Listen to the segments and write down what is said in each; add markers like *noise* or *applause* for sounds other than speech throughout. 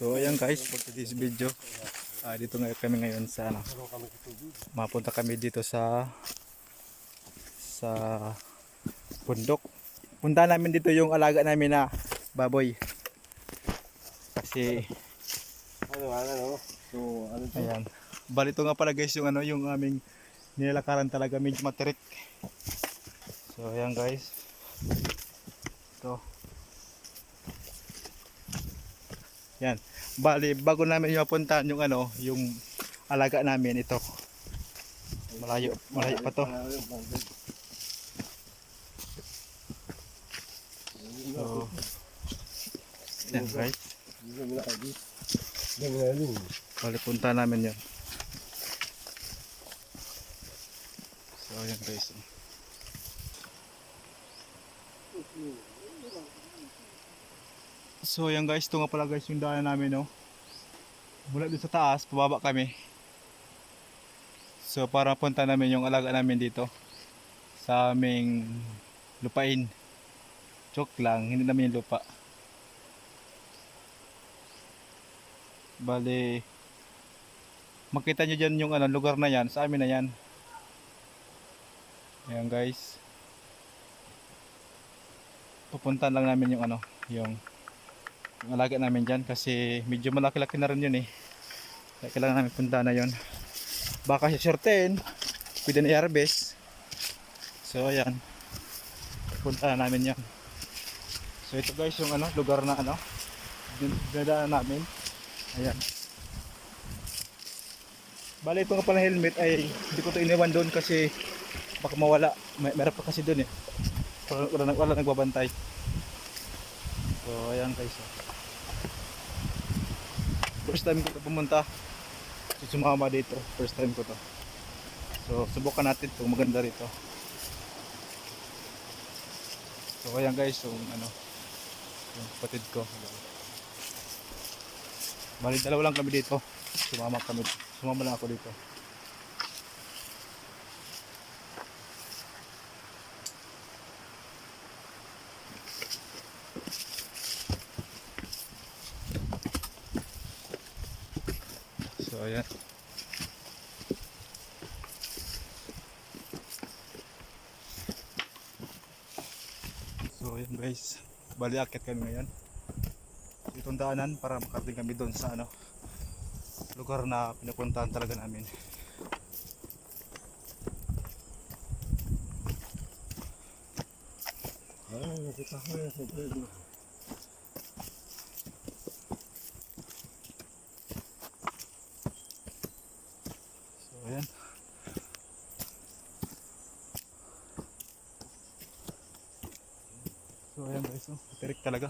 So ayan guys, for today's video, ah, dito nga kami ngayon sa ano, mapunta kami dito sa sa bundok. Punta namin dito yung alaga namin na baboy. Kasi Ano, ano? So, ano to? ayan, balito nga pala guys yung ano yung aming nilalakaran talaga medyo matirik. So ayan guys. So Yan. Bali, bago namin mapuntahan yung ano, yung alaga namin ito. Malayo, malayo pa to. So, yan guys. Bali, punta namin yun. So, yan guys. So, yan guys. Ito nga pala guys yung daanan namin, no. Mula dito sa taas, pababa kami. So, para punta namin yung alaga namin dito. Sa aming lupain. Joke lang, hindi namin yung lupa. Bali, makita nyo dyan yung ano, lugar na yan. Sa amin na yan. Ayan guys. Pupuntahan lang namin yung ano, yung alaga namin dyan kasi medyo malaki-laki na rin yun eh. Kaya kailangan namin puntahan na yun. Baka siya shorten, pwede na i-harvest. So ayan. Puntahan namin yan. So ito guys yung ano, lugar na ano, dinadaanan namin. Ayan. Bali ito nga pala helmet ay hindi ko to iniwan doon kasi baka mawala. May meron pa kasi doon eh. Wala, wala, wala nagbabantay. So ayan guys. oh. First time ko pumunta. Sumama dito. First time ko to. So subukan natin kung maganda rito. So ayan guys, yung ano, yung kapatid ko. Bali dalawa lang kami dito. Sumama kami. Sumama lang ako dito. So ayan. So ayan guys. Bali akit kami ngayon. Itong daanan para makarating kami doon sa ano lugar na pinupuntahan talaga namin. Ah, nakita ko yan sa pwede. so ayan so ayan guys no? tirik talaga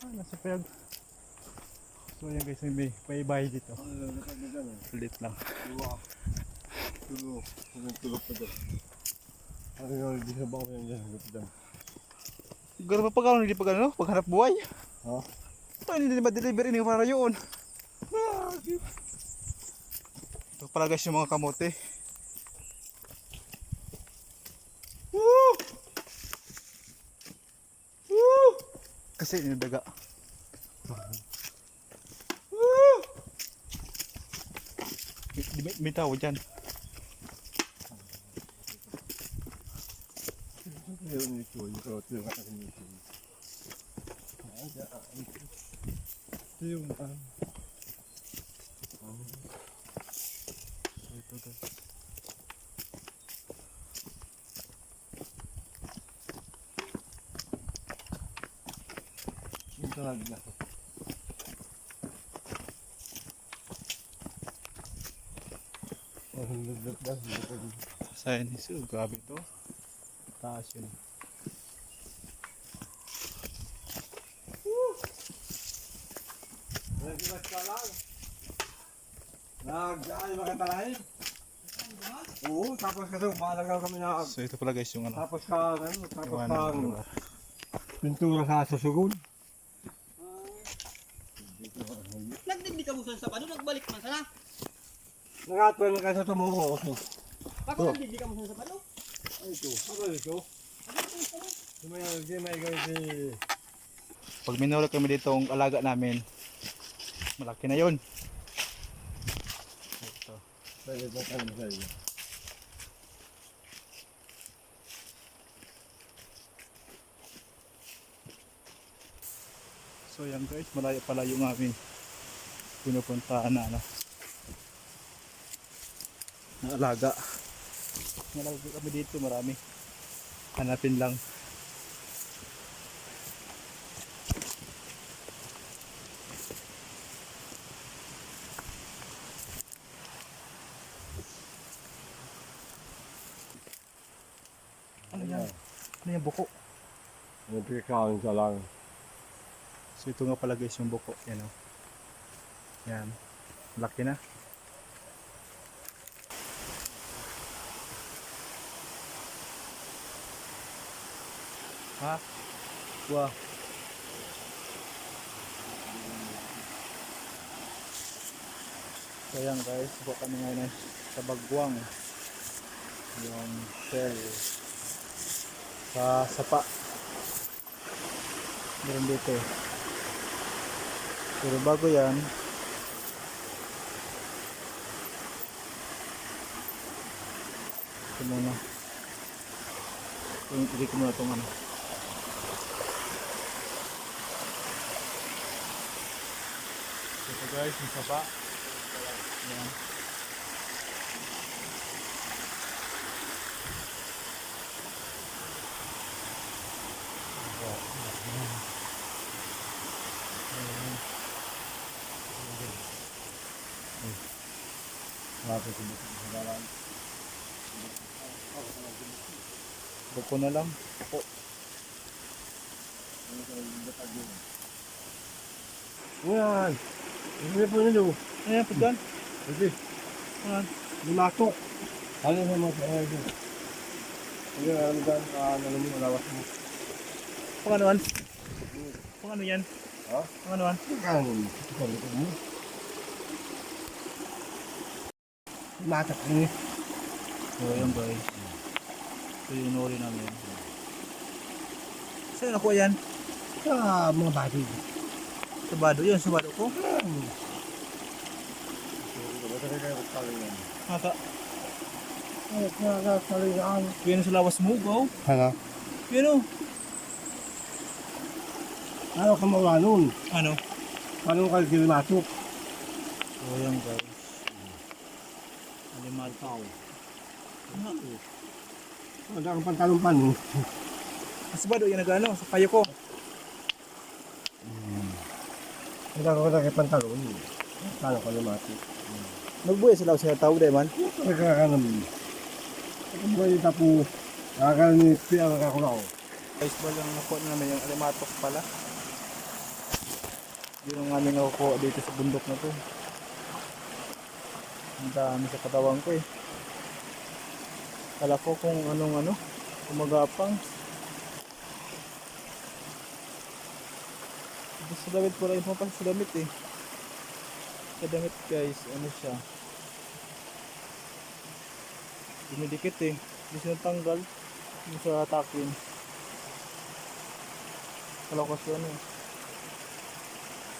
ah nasa payag so ayan guys may may bahay dito ulit lang. Tulog. Tulog, tulog pa dyan. Ano yung hindi na ba ko yan dyan? Hanggang dyan. siguro pa pag ano hindi pag ano paghanap buhay Ha? Ito, hindi ba deliver ini para yun ito pala guys yung mga kamote kasi inadaga Woo! May, may, tao dyan ito, yung karote yung aking ito. Ah, dyan. Ito yung ah. ito guys Talag na. Oh, hindi na ba? Hindi pa din. Chinese oh, grabe to taas yun. Nag-ay mga talahin. Oo, tapos kasi umalagaw kami na so ito pala guys yung ano tapos ka ano, tapos gawa ka ng lugar. pintura sa susugod. Ka mo sa sabado, nagbalik man sana. Nangatwa na kasi tumuho. Bakit Oh. nagdigdi ka mo sa sabado? Ay ito, ano ito? Si pag minulog kami dito ang alaga namin, malaki na yun. Ito. Pwede ba tayo sa iyo? So yan guys, malayo pala yung aming pinupuntaan na ano. Na alaga. Nalaga kami dito marami. Hanapin lang. Ano yan? Ano yan buko? Yung pikawin sa lang. So ito nga pala guys yung buko, yan o. Yan. Laki na. Ha? Wow. So yan guys, buka kami ngayon sa bagwang. Yung shell. Sa sapa. Meron dito. Pero bago yan, muna. Yung hindi ko muna itong ano. Ito guys, yung. Yan. Buko na lang. Buko. Yan! Hindi po nyo. Ayan, pagkan. Hindi. Ayan. Lumatok. Ano na sa iyo? Hindi na alam dyan. Ano mo, malawas mo. Pang anuan? Pang ano yan? Ha? Pang anuan? Kan, ito mo. Lumatak ni. So, ayan guys. Ito yung nori namin. Saan nakuha yan? Sa mga bati. Sabado. Yun, sabado ko. Mata. Ay, nakakasalingan. Yun sa lawas mo, go. Ano? Yun o. Ano ka mawala nun? Ano? Paano ka lumatok? So, ayan guys. Alimataw. Ano? Ano ang pantalong pa nun? Ah, Sabado yan nag-ano, sa payo ko. Ano ka kaya pantalon? Paano ka lumatok? Nagbuhay sila sa tao, di man. Nagkakanam. Ang buhay tapo. Nakakanan ni Pia nakakulaw. Guys, ba lang nakuha na namin yung alimatok pala. Yun ang aming nakukuha dito sa bundok na to. Ang dami sa katawan ko eh. Kala ko kung anong ano, umagapang. Ito sa damit ko rin pa sa damit eh. Sa damit guys, ano siya. Dumidikit eh. Hindi siya natanggal. Hindi siya takin. Kala ko kasi ano eh.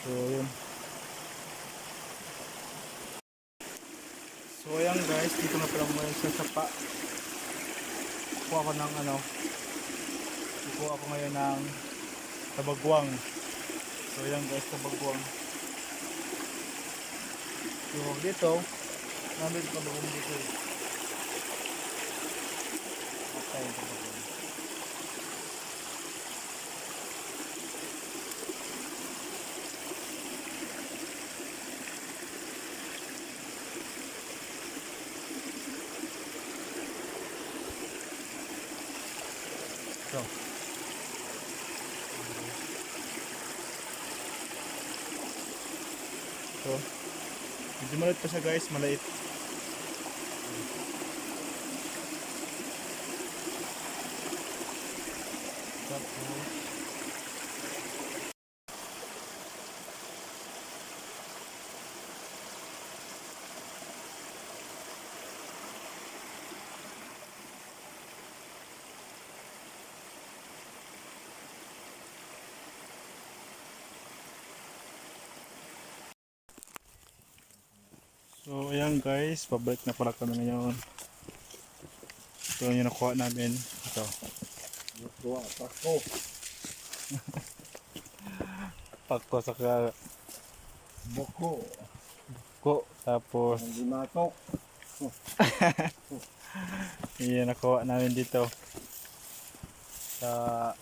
So, yun. So, ayan guys. Dito na pala muna sa sapa. Kuha ko ng ano. Kuha ko ngayon ng tabagwang. So, ayan guys, tabagwang. So, dito. Nandito ka bagong dito eh. Okay, tabagwang. So. So. Medyo maliit pa siya guys, maliit. Tapos. So ayan guys, pabalik na pala kami ngayon. Ito yung nakuha namin. Ito. Nakuha, tako. Pako *laughs* sa ka- Boko. ko. Tapos limatok. *laughs* Yan nakuha namin dito sa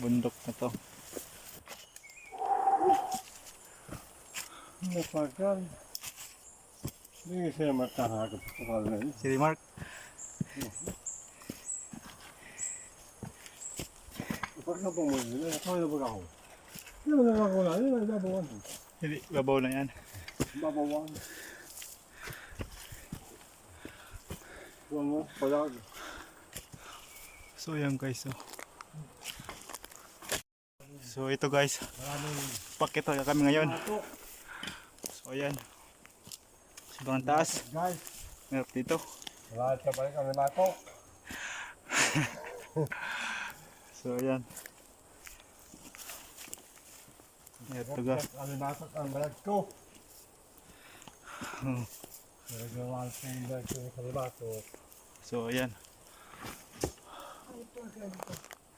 bundok na to. Napagal. Hindi siya matahagap sa kalan. Si Mark, Kapag na mo yun, ako na ba ako? Hindi na ako na, hindi mo babawan. hindi, babaw na yan. Babawan. Huwag mo, palag. So yan guys. So, so ito guys, pakita kami ngayon. So ayan. Sobrang taas. Guys, Meron dito. lahat ka balik ang limatok. So ayan. Ito guys. Ang limatok ang balag ko. So ayan.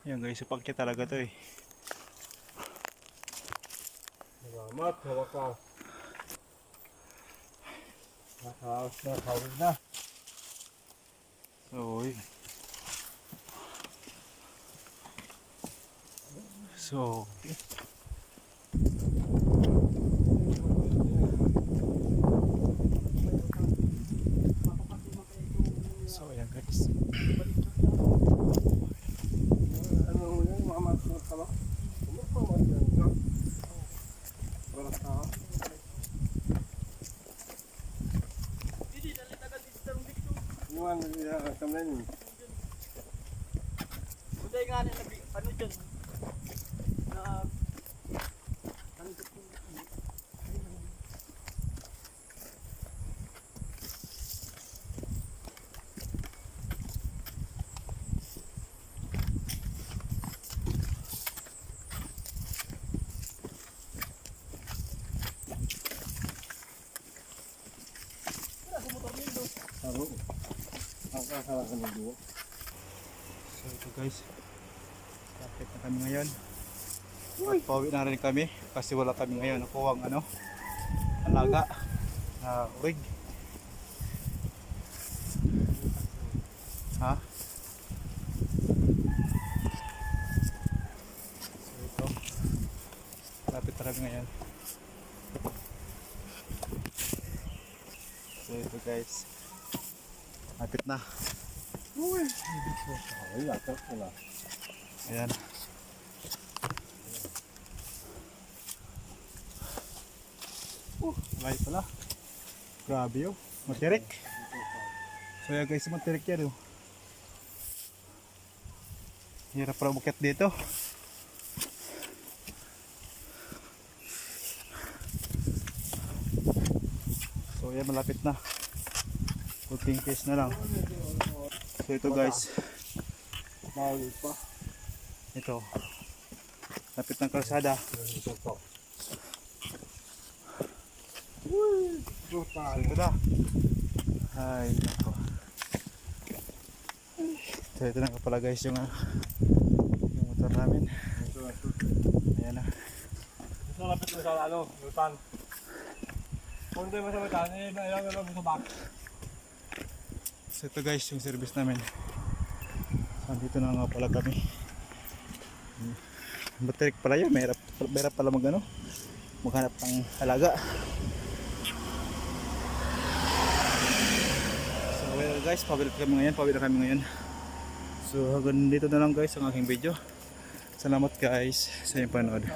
Yan guys, supakya talaga to eh. Salamat sa wakas. Nakaos na, kawin na. So, yun. So, and Ang kakalakan ng duwa. So ito guys. Kapit na kami ngayon. At pauwi na rin kami kasi wala kami ngayon. Nakuha ang ano, alaga na urig. Ha? So ito. Lapit na kami ngayon. So ito guys. Lapit na. Uy! Ayan. Oh, lahi pala. Grabe yun. Matirik. So yan guys, matirik yan oh. Hirap para bukit dito. So yan, malapit na. Kunting case na lang. So ito guys, ito. Lapit ng kalsada. Brutal. Ito na. Ay, nako. So, ito na pala guys yung, ah, yung motor namin. Ayan na. Ito lapit mo sa ano, lutan. Di mo sa lutan, eh, ilang ilang sa back. So, ito guys yung service namin. Andito na nga pala kami. Baterik pala yun. Mahirap, mahirap pala mag ano, maghanap ng alaga. So, well guys, pabalik kami ngayon. Pabalik kami ngayon. So, hanggang dito na lang guys ang aking video. Salamat guys sa inyong panood.